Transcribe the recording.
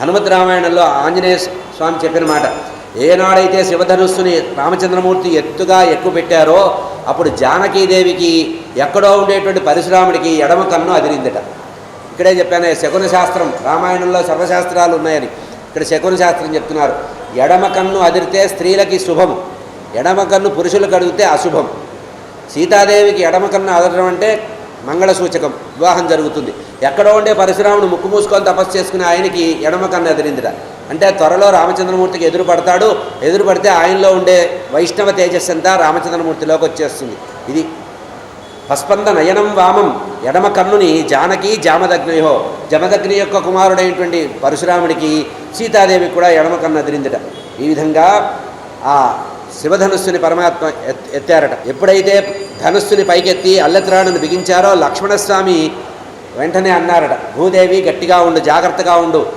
హనుమత్ రామాయణంలో ఆంజనేయ స్వామి చెప్పిన మాట ఏనాడైతే శివధనుస్సుని రామచంద్రమూర్తి ఎత్తుగా ఎక్కువ పెట్టారో అప్పుడు జానకీదేవికి ఎక్కడో ఉండేటువంటి పరశురాముడికి ఎడమ కన్ను అదిరిందట. ఇక్కడే చెప్పాను శకున శాస్త్రం రామాయణంలో సర్వశాస్త్రాలు ఉన్నాయని. ఇక్కడ శకున శాస్త్రం చెప్తున్నారు ఎడమ కన్ను అదిరితే స్త్రీలకి శుభం ఎడమ కన్ను పురుషులకు అడిగితే అశుభం. సీతాదేవికి ఎడమ కన్ను అదరడం అంటే మంగళ సూచకం వివాహం జరుగుతుంది. ఎక్కడో ఉండే పరశురాముడు ముక్కు మూసుకొని తపస్సు చేసుకునే ఆయనకి ఎడమ కన్ను ఎదిరిందిట. అంటే త్వరలో రామచంద్రమూర్తికి ఎదురు పడతాడు ఎదురు పడితే ఆయనలో ఉండే వైష్ణవ తేజస్సు అంతా రామచంద్రమూర్తిలోకి వచ్చేస్తుంది. ఇది పస్పంద నయనం వామం ఎడమ కన్నుని జానకి జామదగ్నిహో జమదగ్ని యొక్క కుమారుడైనటువంటి పరశురాముడికి సీతాదేవి కూడా ఎడమ కన్ను ఎదిరిందిట. ఈ విధంగా ఆ శివధనుస్సుని పరమాత్మ ఎత్- ఎత్తారట. ఎప్పుడైతే ధనుస్సుని పైకెత్తి అల్లెత్రాడును బిగించారో లక్ష్మణస్వామి వెంటనే అన్నారట భూదేవి గట్టిగా ఉండు జాగ్రత్తగా ఉండు.